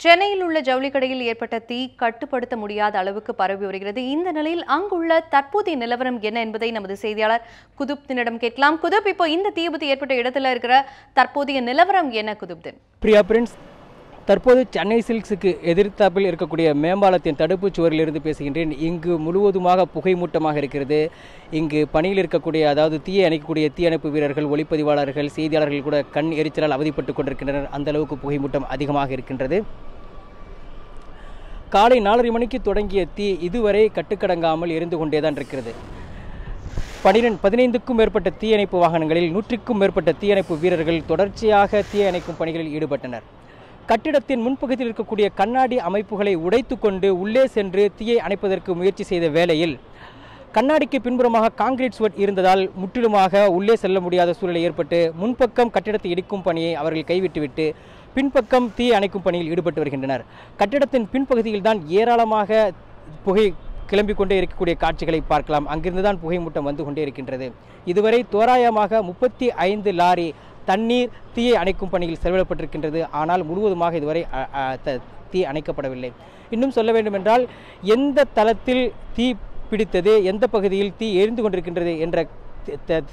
சென்னையில் உள்ள ஜவுளி கடையில் ஏற்பட்ட தீ கட்டுப்படுத்த முடியாத அளவுக்கு பரவி வருகிறது. இந்த நிலையில் அங்குள்ள தற்போதைய நிலவரம் என்ன என்பதை நமது செய்தியாளர் குதுப்தினிடம் கேட்கலாம். குதுப் இப்போ இந்த தீ விபத்து ஏற்பட்ட இடத்துல இருக்கிற தற்போதைய நிலவரம் என்ன குதுப்தின்? பிரியா பிரின்ஸ் தற்போது சென்னை சில்க்ஸுக்கு எதிர்த்தாப்பில் இருக்கக்கூடிய மேம்பாலத்தின் தடுப்புச் சுவரிலிருந்து பேசுகின்றேன். இங்கு முழுவதுமாக புகைமூட்டமாக இருக்கிறது. இங்கு பணியில் இருக்கக்கூடிய அதாவது தீயை அணைக்கக்கூடிய தீயணைப்பு வீரர்கள் ஒளிப்பதிவாளர்கள் செய்தியாளர்கள் கூட கண் எரிச்சலால் அவதிப்பட்டு கொண்டிருக்கின்றனர். அந்த அளவுக்கு புகைமூட்டம் அதிகமாக இருக்கின்றது. காலை நாலரை மணிக்கு தொடங்கிய தீ இதுவரை கட்டுக்கடங்காமல் எரிந்து கொண்டேதான் இருக்கிறது. பனிரெண்டு பதினைந்துக்கும் மேற்பட்ட தீயணைப்பு வாகனங்களில் நூற்றுக்கும் மேற்பட்ட தீயணைப்பு வீரர்கள் தொடர்ச்சியாக தீயணைக்கும் பணிகளில் ஈடுபட்டனர். கட்டிடத்தின் முன்பகுதியில் இருக்கக்கூடிய கண்ணாடி அமைப்புகளை உடைத்து கொண்டு உள்ளே சென்று தீயை அணைப்பதற்கு முயற்சி செய்த வேளையில் கண்ணாடிக்கு பின்புறமாக காங்கிரீட் சுவர் இருந்ததால் முற்றிலுமாக உள்ளே செல்ல முடியாத சூழ்நிலை ஏற்பட்டு முன்பக்கம் கட்டிடத்தை இடிக்கும் பணியை அவர்கள் கைவிட்டுவிட்டு பின்பக்கம் தீ அணைக்கும் பணியில் ஈடுபட்டு வருகின்றனர். கட்டிடத்தின் பின்பகுதியில் தான் ஏராளமாக புகை கிளம்பிக் கொண்டே இருக்கக்கூடிய காட்சிகளை பார்க்கலாம். அங்கிருந்து தான் புகை மூட்டம் வந்து கொண்டே இருக்கின்றது. இதுவரை தோராயமாக முப்பத்தி ஐந்து லாரி தண்ணீர் தீயை அணைக்கும் பணியில் செலவிடப்பட்டிருக்கின்றது ஆனால் முழுவதுமாக இதுவரை த- தீ அணைக்கப்படவில்லை. இன்னும் சொல்ல வேண்டுமென்றால் எந்த தளத்தில் தீ பிடித்தது எந்த பகுதியில் தீ எரிந்து கொண்டிருக்கின்றது என்ற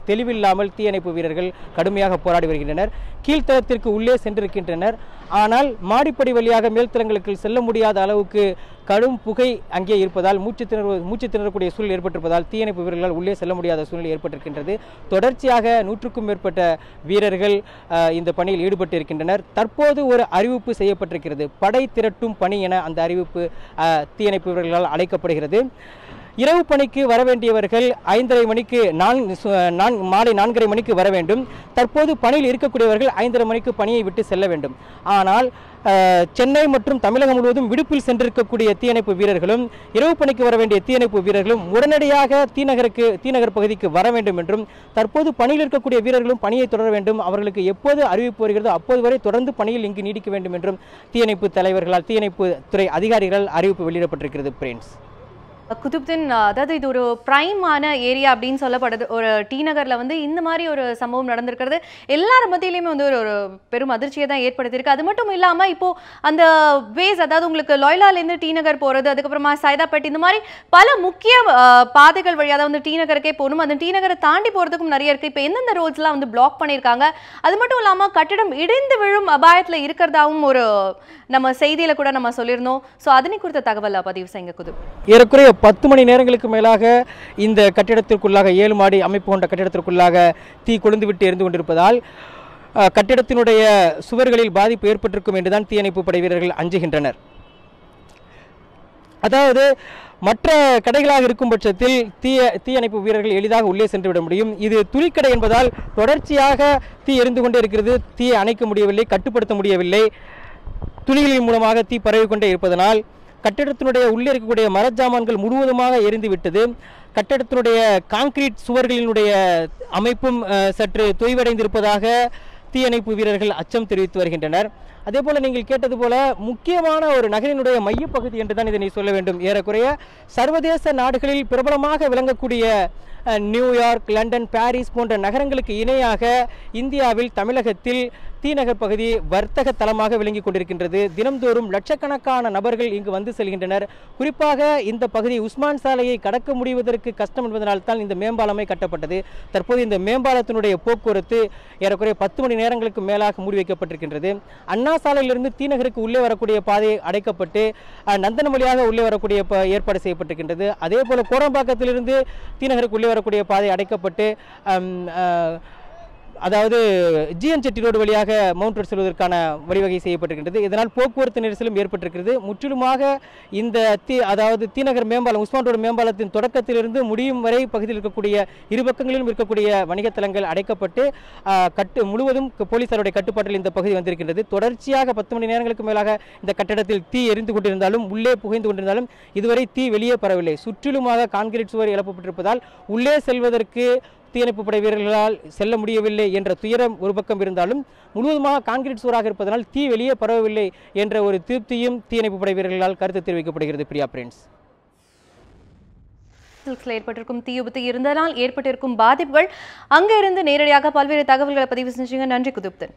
தெளிவில்லாமல் தீயணைப்பு வீரர்கள் கடுமையாக போராடி வருகின்றனர். கீழ்த்தளத்திற்கு உள்ளே சென்றிருக்கின்றனர். ஆனால் மாடிப்படி வழியாக மேல்தளங்களுக்கு செல்ல முடியாத அளவுக்கு கடும் புகை அங்கே இருப்பதால் மூச்சு திணறு மூச்சு திணறக்கூடிய சூழல் ஏற்பட்டிருப்பதால் தீயணைப்பு வீரர்களால் உள்ளே செல்ல முடியாத சூழ்நிலை ஏற்பட்டிருக்கின்றது. தொடர்ச்சியாக நூற்றுக்கும் மேற்பட்ட வீரர்கள் இந்த பணியில் ஈடுபட்டு இருக்கின்றனர் தற்போது ஒரு அறிவிப்பு செய்யப்பட்டிருக்கிறது. படை திரட்டும் பணி என அந்த அறிவிப்பு தீயணைப்பு வீரர்களால் அழைக்கப்படுகிறது. இரவு பணிக்கு வர வேண்டியவர்கள் ஐந்தரை மணிக்கு நான் மாலை நான்கரை மணிக்கு வர வேண்டும். தற்போது பணியில் இருக்கக்கூடியவர்கள் ஐந்தரை மணிக்கு பணியை விட்டு செல்ல வேண்டும். ஆனால் சென்னை மற்றும் தமிழகம் முழுவதும் விடுப்பில் சென்றிருக்கக்கூடிய தீயணைப்பு வீரர்களும் இரவு பணிக்கு வர வேண்டிய தீயணைப்பு வீரர்களும் உடனடியாக தீநகருக்கு தீநகர் பகுதிக்கு வர வேண்டும் என்றும் தற்போது பணியில் இருக்கக்கூடிய வீரர்களும் பணியை தொடர வேண்டும். அவர்களுக்கு எப்போது அறிவிப்பு வருகிறதோ அப்போது வரை தொடர்ந்து பணியில் இங்கு நீடிக்க வேண்டும் என்றும் தீயணைப்பு தலைவர்களால் தீயணைப்பு துறை அதிகாரிகளால் அறிவிப்பு வெளியிடப்பட்டிருக்கிறது பிரின்ஸ் குதுப்தின் அதாவது இது ஒரு பிரைமான ஏரியா அப்படின்னு சொல்லப்படுது. ஒரு டி நகரில் வந்து இந்த மாதிரி ஒரு சம்பவம் நடந்திருக்கிறது. எல்லார் மத்தியிலையுமே வந்து ஒரு ஒரு பெரும் அதிர்ச்சியை தான் ஏற்படுத்தியிருக்கு. அது மட்டும் இல்லாமல் இப்போது அந்த வேஸ் அதாவது உங்களுக்கு லொய்லாலேருந்து டி நகர் போகிறது அதுக்கப்புறமா சைதாப்பேட் இந்த மாதிரி பல முக்கிய பாதைகள் வழியாக வந்து டி நகருக்கே போகணும். அந்த டி நகரை தாண்டி போகிறதுக்கும் நிறைய இருக்குது இப்போ எந்தெந்த ரோட்ஸ்லாம் வந்து பிளாக் பண்ணியிருக்காங்க? அது மட்டும் இல்லாமல் கட்டிடம் இடிந்து விழும் அபாயத்தில் இருக்கிறதாவும் ஒரு நம்ம செய்தியில் கூட நம்ம சொல்லியிருந்தோம். ஸோ அதனை குறித்த தகவலை பதிவு செய்யுங்க குது ஏறக்குறைய பத்து மணி நேரங்களுக்கு மேலாக இந்த கட்டிடத்திற்குள்ளாக ஏழு மாடி அமைப்பு கொண்ட கட்டிடத்திற்குள்ளாக தீ கொழுந்துவிட்டு எரிந்து கொண்டிருப்பதால் கட்டிடத்தினுடைய சுவர்களில் பாதிப்பு ஏற்பட்டிருக்கும் என்றுதான் தீயணைப்பு படை வீரர்கள் அஞ்சுகின்றனர். அதாவது மற்ற கடைகளாக இருக்கும் பட்சத்தில் தீய தீயணைப்பு வீரர்கள் எளிதாக உள்ளே சென்று விட முடியும். இது துணிக்கடை என்பதால் தொடர்ச்சியாக தீ எரிந்து கொண்டே இருக்கிறது. தீயை அணைக்க முடியவில்லை கட்டுப்படுத்த முடியவில்லை. துணிகளின் மூலமாக தீ பரவி கொண்டே இருப்பதனால் கட்டிடத்தினுடைய உள்ளே இருக்கக்கூடிய மரஜாமான்கள் முழுவதுமாக எரிந்துவிட்டது. கட்டிடத்தினுடைய கான்கிரீட் சுவர்களினுடைய அமைப்பும் சற்று தொய்வடைந்திருப்பதாக தீயணைப்பு வீரர்கள் அச்சம் தெரிவித்து வருகின்றனர். அதே போல நீங்கள் கேட்டது போல முக்கியமான ஒரு நகரினுடைய மையப்பகுதி என்று தான் இதனை சொல்ல வேண்டும். ஏறக்குறைய சர்வதேச நாடுகளில் பிரபலமாக விளங்கக்கூடிய நியூயார்க் லண்டன் பாரிஸ் போன்ற நகரங்களுக்கு இணையாக இந்தியாவில் தமிழகத்தில் தீநகர் பகுதி வர்த்தக தலமாக விளங்கி கொண்டிருக்கின்றது. தினம்தோறும் லட்சக்கணக்கான நபர்கள் இங்கு வந்து செல்கின்றனர். குறிப்பாக இந்த பகுதி உஸ்மான் சாலையை கடக்க முடிவதற்கு கஷ்டம் என்பதனால் தான் இந்த மேம்பாலமே கட்டப்பட்டது. தற்போது இந்த மேம்பாலத்தினுடைய போக்குவரத்து ஏறக்குறைய பத்து மணி நேரங்களுக்கு மேலாக மூடி வைக்கப்பட்டிருக்கின்றது அண்ணா சாலையிலிருந்து தீநகருக்கு உள்ளே வரக்கூடிய பாதை அடைக்கப்பட்டு நந்தன வழியாக உள்ளே வரக்கூடிய ஏற்பாடு செய்யப்பட்டிருக்கின்றது. அதே போல கோடம்பாக்கத்திலிருந்து தீநகருக்கு உள்ளே வரக்கூடிய பாதை அடைக்கப்பட்டு அதாவது ஜிஎன் செட்டி ரோடு வழியாக மவுண்ட் ரோடு செல்வதற்கான வழிவகை செய்யப்பட்டிருக்கின்றது. இதனால் போக்குவரத்து நெரிசலும் ஏற்பட்டிருக்கிறது. முற்றிலுமாக இந்த தீ அதாவது தீநகர் மேம்பாலம் உஸ்மான் ரோடு மேம்பாலத்தின் தொடக்கத்திலிருந்து முடியும் வரை பகுதியில் இருக்கக்கூடிய இரு பக்கங்களிலும் இருக்கக்கூடிய வணிகத்தலங்கள் அடைக்கப்பட்டு கட்டு முழுவதும் போலீசாருடைய கட்டுப்பாட்டில் இந்த பகுதி வந்திருக்கின்றது. தொடர்ச்சியாக பத்து மணி நேரங்களுக்கு மேலாக இந்த கட்டடத்தில் தீ எரிந்து கொண்டிருந்தாலும் உள்ளே புகைந்து கொண்டிருந்தாலும் இதுவரை தீ வெளியே பரவில்லை. சுற்றிலுமாக கான்கிரீட் சுவர் எழுப்பப்பட்டிருப்பதால் உள்ளே செல்வதற்கு தீயணைப்பு படை வீரர்களால் செல்ல முடியவில்லை என்ற துயரம் ஒரு பக்கம் இருந்தாலும் முழுவதுமாக கான்கிரீட் சுவராக இருப்பதனால் தீ வெளியே பரவவில்லை என்ற ஒரு திருப்தியும் தீயணைப்பு படை வீரர்களால் கருத்து தெரிவிக்கப்படுகிறது பிரியா பிரின்ஸ். ஏற்பட்டிருக்கும் தீ விபத்து இருந்ததால் ஏற்பட்டிருக்கும் பாதிப்புகள் அங்கிருந்து நேரடியாக பல்வேறு தகவல்களை பதிவு செஞ்சீங்க. நன்றி குதுப்தன்.